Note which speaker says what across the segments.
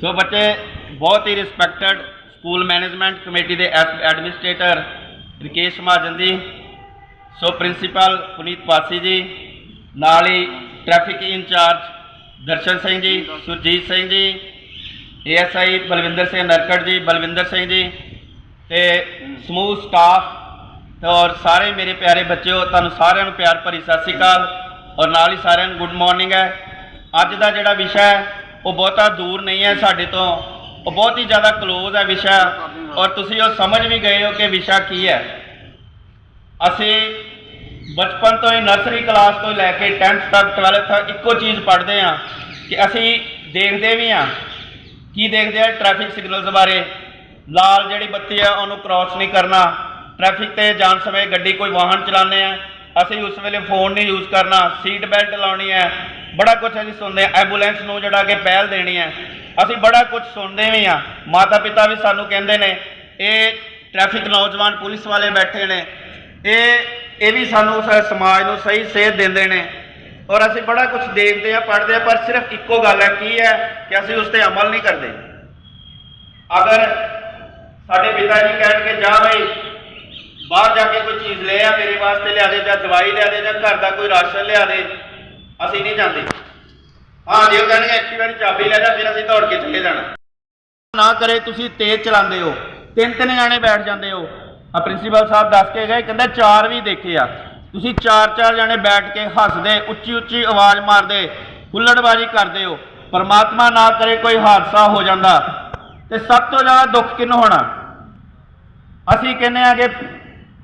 Speaker 1: ਸੋ ਬੱਚੇ, ਬਹੁਤ ਹੀ ਰਿਸਪੈਕਟਡ ਸਕੂਲ ਮੈਨੇਜਮੈਂਟ ਕਮੇਟੀ ਦੇ administrator Rakesh Mahajan ji, so principal Puneet Pasi ji, ਨਾਲ ਹੀ traffic incharge Darshan Singh ji, Surjit Singh ji ASI Balwinder Singh ਨਰਕੜ ਜੀ, ਬਲਵਿੰਦਰ ਸਿੰਘ ਜੀ ਤੇ ਸਮੂਹ ਸਟਾਫ ਔਰ ਸਾਰੇ ਮੇਰੇ ਪਿਆਰੇ ਬੱਚਿਓ, ਤੁਹਾਨੂੰ ਸਾਰਿਆਂ ਨੂੰ ਪਿਆਰ ਭਰੀ ਸਤਿ ਸ੍ਰੀ ਅਕਾਲ ਔਰ ਨਾਲ ਹੀ ਸਾਰਿਆਂ ਨੂੰ ਗੁੱਡ ਮਾਰਨਿੰਗ ਹੈ। ਅੱਜ ਦਾ ਜਿਹੜਾ ਵਿਸ਼ਾ ਹੈ, ਉਹ ਬਹੁਤਾ ਦੂਰ ਨਹੀਂ ਹੈ ਸਾਡੇ ਤੋਂ। ਉਹ ਬਹੁਤ ਹੀ ਜ਼ਿਆਦਾ ਕਲੋਜ਼ ਹੈ ਵਿਸ਼ਾ। ਔਰ ਤੁਸੀਂ ਉਹ ਸਮਝ ਵੀ ਗਏ ਹੋ ਕਿ ਵਿਸ਼ਾ ਕੀ ਹੈ। ਅਸੀਂ ਬਚਪਨ ਤੋਂ ਹੀ ਨਰਸਰੀ ਕਲਾਸ ਤੋਂ ਲੈ ਕੇ 10th ਤੱਕ 12th ਤੱਕ ਇੱਕੋ ਚੀਜ਼ ਪੜ੍ਹਦੇ ਹਾਂ ਕਿ ਅਸੀਂ ਦੇਖਦੇ ਵੀ ਹਾਂ। ਕੀ ਦੇਖਦੇ ਆ ਟ੍ਰੈਫਿਕ ਸਿਗਨਲਸ ਬਾਰੇ। ਲਾਲ ਜਿਹੜੀ ਬੱਤੀ ਆ ਉਹਨੂੰ ਕ੍ਰਾਸ ਨਹੀਂ ਕਰਨਾ। ਟ੍ਰੈਫਿਕ ਤੇ ਜਾਣ ਸਮੇਂ ਗੱਡੀ ਕੋਈ ਵਾਹਨ ਚਲਾਉਂਦੇ ਆ। ਅਸੀਂ ਉਸ ਵੇਲੇ ਫੋਨ ਨਹੀਂ ਯੂਜ਼ ਕਰਨਾ। ਸੀਟ ਬੈਲਟ ਲਾਉਣੀ ਹੈ। ਬੜਾ ਕੁਝ ਅਸੀਂ ਸੁਣਦੇ ਆ ਐਂਬੂਲੈਂਸ ਨੂੰ ਜਿਹੜਾ ਕਿ ਪਹਿਲ ਦੇਣੀ ਹੈ। ਅਸੀਂ ਬੜਾ ਕੁਝ ਸੁਣਦੇ ਵੀ ਆ ਮਾਤਾ ਪਿਤਾ ਵੀ ਸਾਨੂੰ ਕਹਿੰਦੇ ਨੇ, ਇਹ ਟ੍ਰੈਫਿਕ ਨੌਜਵਾਨ ਪੁਲਿਸ ਵਾਲੇ ਬੈਠੇ ਨੇ। ਇਹ ਇਹ ਵੀ ਸਾਨੂੰ ਸਮਾਜ ਨੂੰ ਸਹੀ ਸੇਧ ਦਿੰਦੇ ਨੇ। ਔਰ ਅਸੀਂ ਬੜਾ ਕੁਝ ਦੇਖਦੇ ਆ ਪੜ੍ਹਦੇ ਆ ਪਰ ਸਿਰਫ ਇੱਕੋ ਗੱਲ ਹੈ, ਕੀ ਹੈ ਕਿ ਅਸੀਂ ਉਸ ਤੇ ਅਮਲ ਨਹੀਂ ਕਰਦੇ। ਅਗਰ ਸਾਡੇ ਪਿਤਾ ਜੀ ਕਹਿਣਗੇ, ਜਾ ਬਈ, ਬਾਹਰ ਜਾ ਕੇ ਕੋਈ ਚੀਜ਼ ਲੈ ਆ ਮੇਰੇ ਵਾਸਤੇ, ਲਿਆ ਦੇ ਜਾਂ ਦਵਾਈ ਲਿਆ ਦੇ ਜਾਂ ਘਰ ਦਾ ਕੋਈ ਰਾਸ਼ਨ ਲਿਆ ਦੇ ਅਸੀਂ ਨਹੀਂ ਜਾਂਦੇ। ਹਾਂ ਜੇ ਉਹ ਕਹਿਣਗੇ ਐਕਟਿਵਾ ਦੀ ਚਾਬੀ ਲੈ ਜਾ, ਫਿਰ ਅਸੀਂ ਦੌੜ ਕੇ ਚਲੇ ਜਾਣਾ। ਨਾ ਕਰੇ, ਤੁਸੀਂ ਤੇਜ਼ ਚਲਾਉਂਦੇ ਹੋ। ਤਿੰਨ ਤਿੰਨ ਜਾਣੇ ਬੈਠ ਜਾਂਦੇ ਹੋ। ਆ ਪ੍ਰਿੰਸੀਪਲ ਸਾਹਿਬ ਦੱਸ ਕੇ ਗਏ, ਕਹਿੰਦਾ ਚਾਰ ਵੀ ਦੇਖੇ ਆ। ਤੁਸੀਂ ਚਾਰ ਚਾਰ ਜਾਣੇ ਬੈਠ ਕੇ ਹੱਸਦੇ, ਉੱਚੀ ਉੱਚੀ ਆਵਾਜ਼ ਮਾਰਦੇ, ਹੁੱਲੜਬਾਜ਼ੀ ਕਰਦੇ ਹੋ। ਪਰਮਾਤਮਾ ਨਾ ਕਰੇ ਕੋਈ ਹਾਦਸਾ ਹੋ ਜਾਂਦਾ। ਤੇ ਸਭ ਤੋਂ ਜ਼ਿਆਦਾ ਦੁੱਖ ਕਿਹਨੂੰ ਹੋਣਾ? ਅਸੀਂ ਕਹਿੰਦੇ ਆ ਕਿ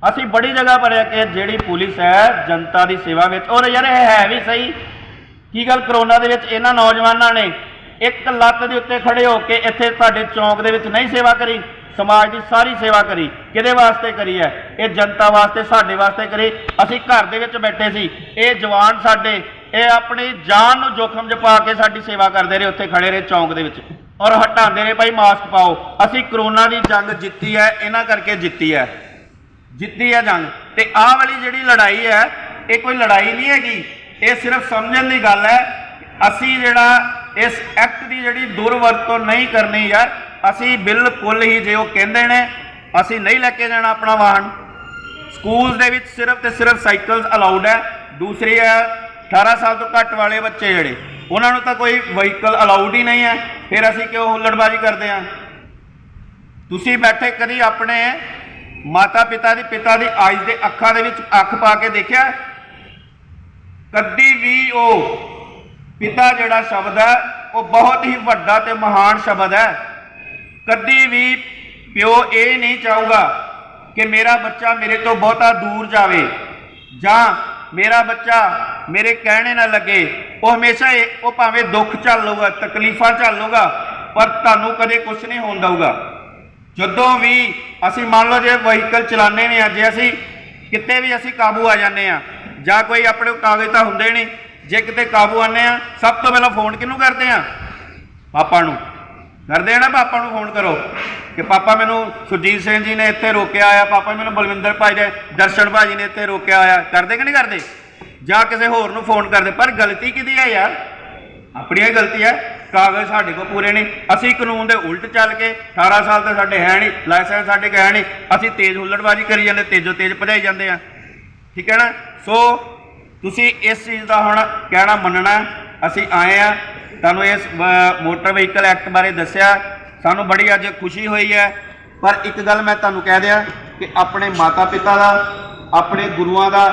Speaker 1: ਅਸੀਂ ਬੜੀ ਜਗ੍ਹਾ ਪੜਿਆ ਕਿ ਜਿਹੜੀ ਪੁਲਿਸ ਹੈ, ਜਨਤਾ ਦੀ ਸੇਵਾ ਵਿੱਚ, ਔਰ ਯਾਰ ਇਹ ਹੈ ਵੀ ਸਹੀ। ਕੀ ਗੱਲ ਕਰੋਨਾ ਦੇ ਵਿੱਚ ਇਹਨਾਂ ਨੌਜਵਾਨਾਂ ਨੇ ਇੱਕ ਲੱਤ ਦੇ ਉੱਤੇ ਖੜੇ ਹੋ ਕੇ ਇੱਥੇ ਸਾਡੇ ਚੌਂਕ ਦੇ ਵਿੱਚ ਨਹੀਂ ਸੇਵਾ ਕਰੀ, ਸਮਾਜ ਦੀ ਸਾਰੀ ਸੇਵਾ ਕਰੀ। ਕਿਹਦੇ ਵਾਸਤੇ ਕਰੀ ਹੈ? ਇਹ ਜਨਤਾ ਵਾਸਤੇ, ਸਾਡੇ ਵਾਸਤੇ ਕਰੀ। ਅਸੀਂ ਘਰ ਦੇ ਵਿੱਚ ਬੈਠੇ ਸੀ। ਇਹ ਜਵਾਨ ਸਾਡੇ, ਇਹ ਆਪਣੀ ਜਾਨ ਨੂੰ ਜੋਖਮ 'ਚ ਪਾ ਕੇ ਸਾਡੀ ਸੇਵਾ ਕਰਦੇ ਰਹੇ, ਉੱਥੇ ਖੜੇ ਰਹੇ ਚੌਂਕ ਦੇ ਵਿੱਚ। ਔਰ ਹਟਾਉਂਦੇ ਰਹੇ, ਭਾਈ ਮਾਸਕ ਪਾਓ। ਅਸੀਂ ਕਰੋਨਾ ਦੀ ਜੰਗ ਜਿੱਤੀ ਹੈ, ਇਹਨਾਂ ਕਰਕੇ ਜਿੱਤੀ ਹੈ। ਜਿੱਤੀ ਹੈ ਜੰਗ। ਤੇ ਆਹ ਵਾਲੀ ਜਿਹੜੀ ਲੜਾਈ ਹੈ, ਇਹ ਕੋਈ ਲੜਾਈ ਨਹੀਂ ਹੈਗੀ। ਇਹ ਸਿਰਫ ਸਮਝਣ ਦੀ ਗੱਲ ਹੈ, ਅਸੀਂ ਜਿਹੜਾ ਇਸ ਐਕਟ ਦੀ ਜਿਹੜੀ ਦੁਰਵਰਤੋਂ ਨਹੀਂ ਕਰਨੀ ਯਾਰ ਅਸੀਂ ਬਿਲਕੁਲ ਹੀ ਜੇ ਉਹ ਕਹਿੰਦੇ ਨੇ, ਅਸੀਂ ਨਹੀਂ ਲੈ ਕੇ ਜਾਣਾ ਆਪਣਾ ਵਾਹਨ। ਸਕੂਲ ਦੇ ਵਿੱਚ ਸਿਰਫ ਤੇ ਸਿਰਫ ਸਾਈਕਲਸ ਅਲਾਉਡ ਹੈ। ਦੂਸਰੀ ਹੈ 18 ਸਾਲ ਤੋਂ ਘੱਟ ਵਾਲੇ ਬੱਚੇ ਜਿਹੜੇ, ਉਹਨਾਂ ਨੂੰ ਤਾਂ ਕੋਈ ਵਹੀਕਲ ਅਲਾਉਡ ਹੀ ਨਹੀਂ ਹੈ। ਫਿਰ ਅਸੀਂ ਕਿਉਂ ਹੁੱਲੜਬਾਜ਼ੀ ਕਰਦੇ ਹਾਂ? ਤੁਸੀਂ ਬੈਠੇ ਕਦੀ ਆਪਣੇ ਮਾਤਾ ਪਿਤਾ ਦੀ ਪਿਤਾ ਦੀ ਆਈਜ਼ ਦੇ ਅੱਖਾਂ ਦੇ ਵਿੱਚ ਅੱਖ ਪਾ ਕੇ ਦੇਖਿਆ। ਕਦੀ ਵੀ ਉਹ। ਪਿਤਾ ਜਿਹੜਾ ਸ਼ਬਦ ਹੈ, ਉਹ ਬਹੁਤ ਹੀ ਵੱਡਾ ਤੇ ਮਹਾਨ ਸ਼ਬਦ ਹੈ। ਕਦੀ ਵੀ ਪਿਓ ਇਹ ਨਹੀਂ ਚਾਹੂਗਾ ਕਿ ਮੇਰਾ ਬੱਚਾ ਮੇਰੇ ਤੋਂ ਬਹੁਤਾ ਦੂਰ ਜਾਵੇ ਜਾਂ ਮੇਰਾ ਬੱਚਾ ਮੇਰੇ ਕਹਿਣੇ ਨਾ ਲੱਗੇ। ਉਹ ਹਮੇਸ਼ਾ ਇਹ- ਉਹ ਭਾਵੇਂ ਦੁੱਖ ਝੱਲੂਗਾ ਤਕਲੀਫਾਂ ਝੱਲੂਗਾ ਪਰ ਤੁਹਾਨੂੰ ਕਦੇ ਕੁਝ ਨਹੀਂ ਹੋਣ ਦਊਗਾ। ਜਦੋਂ ਵੀ ਅਸੀਂ ਮੰਨ ਲਓ ਜੇ ਵਹੀਕਲ ਚਲਾਉਂਦੇ ਨੇ ਆ, ਜੇ ਅਸੀਂ ਕਿਤੇ ਵੀ ਅਸੀਂ ਕਾਬੂ ਆ ਜਾਂਦੇ ਆ, ਜਾਂ ਕੋਈ ਆਪਣੇ ਕਾਗਜ਼ ਤਾਂ ਹੁੰਦੇ ਨਹੀਂ, ਜੇ ਕਿਤੇ ਕਾਬੂ ਆਨੇ ਆ, ਸਭ ਤੋਂ ਪਹਿਲਾਂ ਫੋਨ ਕਿਹਨੂੰ ਕਰਦੇ ਆ? ਪਾਪਾ ਨੂੰ। ਕਰਦੇ ਆ ਨਾ ਪਾਪਾ ਨੂੰ ਫੋਨ ਕਰੋ, ਕਿ ਪਾਪਾ ਮੈਨੂੰ ਸੁਰਜੀਤ ਸਿੰਘ ਜੀ ਨੇ ਇੱਥੇ ਰੋਕਿਆ ਆ, ਪਾਪਾ ਮੈਨੂੰ ਬਲਵਿੰਦਰ ਭਾਈ ਨੇ ਦਰਸ਼ਨ ਭਾਜੀ ਨੇ ਇੱਥੇ ਰੋਕਿਆ ਆ। ਕਰਦੇ ਕਿ ਨਹੀਂ ਕਰਦੇ? ਜਾਂ ਕਿਸੇ ਹੋਰ ਨੂੰ ਫੋਨ ਕਰਦੇ, ਪਰ ਗਲਤੀ ਕਿਹਦੀ ਹੈ ਯਾਰ? ਆਪਣੀ ਹੀ ਗਲਤੀ ਹੈ ਕਾਗਜ਼ ਸਾਡੇ ਕੋਲ ਪੂਰੇ ਨਹੀਂ। ਅਸੀਂ ਕਾਨੂੰਨ ਦੇ ਉਲਟ ਚੱਲ ਕੇ 18 ਸਾਲ ਤਾਂ ਸਾਡੇ ਹੈ ਨਹੀਂ ਲਾਇਸੈਂਸ ਸਾਡੇ ਕੋਲ ਹੈ ਨਹੀਂ। ਅਸੀਂ ਤੇਜ਼ ਹੁੱਲੜਬਾਜ਼ੀ ਕਰੀ ਜਾਂਦੇ, ਤੇਜ਼ੋ ਤੇਜ਼ ਭਜਾਈ ਜਾਂਦੇ ਆ। ਠੀਕ ਹੈ ਨਾ? ਸੋ ਤੁਸੀਂ ਇਸ ਚੀਜ਼ ਦਾ ਹੁਣ ਕਹਿਣਾ ਮੰਨਣਾ, ਅਸੀਂ ਆਏ ਆ। ਤੁਹਾਨੂੰ ਇਸ ਮੋਟਰ ਵਹੀਕਲ ਐਕਟ ਬਾਰੇ ਦੱਸਿਆ। ਸਾਨੂੰ ਬੜੀ ਅੱਜ ਖੁਸ਼ੀ ਹੋਈ ਹੈ। ਪਰ ਇੱਕ ਗੱਲ ਮੈਂ ਤੁਹਾਨੂੰ ਕਹਿ ਦਿਆਂ ਕਿ ਆਪਣੇ ਮਾਤਾ ਪਿਤਾ ਦਾ, ਆਪਣੇ ਗੁਰੂਆਂ ਦਾ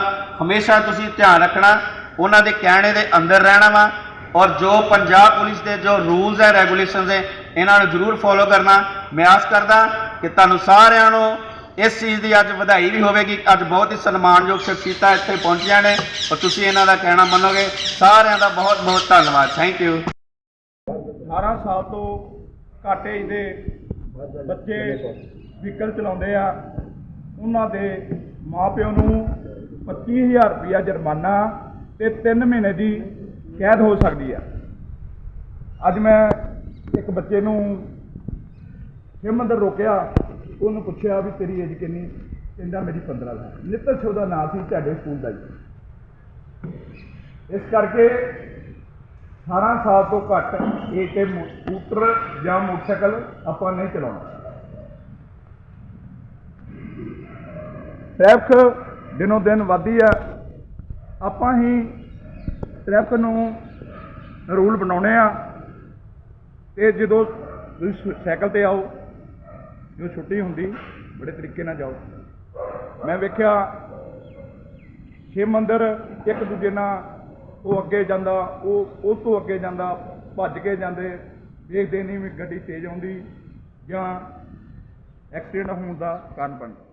Speaker 1: ਹਮੇਸ਼ਾ ਤੁਸੀਂ ਧਿਆਨ ਰੱਖਣਾ। ਉਹਨਾਂ ਦੇ ਕਹਿਣੇ ਦੇ ਅੰਦਰ ਰਹਿਣਾ ਵਾ। ਔਰ ਜੋ ਪੰਜਾਬ ਪੁਲਿਸ ਦੇ ਜੋ ਰੂਲਸ ਹੈ ਰੈਗੂਲੇਸ਼ਨਸ ਹੈ ਇਹਨਾਂ ਨੂੰ ਜ਼ਰੂਰ ਫੋਲੋ ਕਰਨਾ। ਮੈਂ ਆਸ ਕਰਦਾ ਕਿ ਤੁਹਾਨੂੰ ਸਾਰਿਆਂ ਨੂੰ ਇਸ ਚੀਜ਼ ਦੀ ਅੱਜ ਵਧਾਈ ਵੀ ਹੋਵੇਗੀ। ਅੱਜ ਬਹੁਤ ਹੀ ਸਨਮਾਨਯੋਗ ਸ਼ਖਸੀਅਤਾਂ ਇੱਥੇ ਪਹੁੰਚੀਆਂ ਨੇ ਔਰ ਤੁਸੀਂ ਇਹਨਾਂ ਦਾ ਕਹਿਣਾ ਮੰਨੋਗੇ। ਸਾਰਿਆਂ ਦਾ ਬਹੁਤ ਬਹੁਤ ਧੰਨਵਾਦ। ਥੈਂਕ ਯੂ
Speaker 2: 18 ਸਾਲ ਤੋਂ ਘੱਟ ਏਜ ਦੇ ਬੱਚੇ ਵਹੀਕਲ ਚਲਾਉਂਦੇ ਆ। ਉਹਨਾਂ ਦੇ ਮਾਪਿਓ ਨੂੰ 25000 ਰੁਪਇਆ ਜੁਰਮਾਨਾ ਤੇ 3 ਮਹੀਨੇ ਦੀ ਕੈਦ ਹੋ ਸਕਦੀ ਆ। ਅੱਜ ਮੈਂ ਇੱਕ ਬੱਚੇ ਨੂੰ ਹਿੰਮਤ ਰੋਕਿਆ, ਉਹਨੂੰ ਪੁੱਛਿਆ ਵੀ ਤੇਰੀ ਏਜ ਕਿੰਨੀ? ਕਹਿੰਦਾ ਮੇਰੀ 15 ਸਾਲ। ਨਿੱਤਲ ਸ਼ੋ ਦਾ ਨਾਂ ਸੀ ਤੁਹਾਡੇ ਸਕੂਲ ਦਾ ਜੀ। ਇਸ ਕਰਕੇ 18 ਸਾਲ ਤੋਂ ਘੱਟ ਏਜ ਤੇ ਸਕੂਟਰ ਜਾਂ ਮੋਟਰਸਾਈਕਲ ਆਪਾਂ ਨਹੀਂ ਚਲਾਉਣਾ। ਟ੍ਰੈਫਿਕ ਦਿਨੋਂ ਦਿਨ ਵਧਦੀ ਆ। ਆਪਾਂ ਹੀ ਟ੍ਰੈਫਿਕ ਨੂੰ ਰੂਲ ਬਣਾਉਣੇ ਆ ਤੇ ਜਦੋਂ ਤੁਸੀਂ ਸਾਈਕਲ ਤੇ ਆਓ, ਜਦੋਂ ਛੁੱਟੀ ਹੁੰਦੀ, ਬੜੇ ਤਰੀਕੇ ਨਾਲ ਜਾਓ। ਮੈਂ ਵੇਖਿਆ ਛੇ ਮੰਦਰ, ਇੱਕ ਦੂਜੇ ਨਾਲ ਉਹ ਅੱਗੇ ਜਾਂਦਾ, ਉਹ, ਉਸ ਤੋਂ ਅੱਗੇ ਜਾਂਦਾ, ਭੱਜ ਕੇ ਜਾਂਦੇ, ਦੇਖਦੇ ਨਹੀਂ ਵੀ ਗੱਡੀ ਤੇਜ਼ ਆਉਂਦੀ ਜਾਂ ਐਕਸੀਡੈਂਟ ਹੋਣ ਦਾ ਕਾਰਨ ਬਣਦਾ।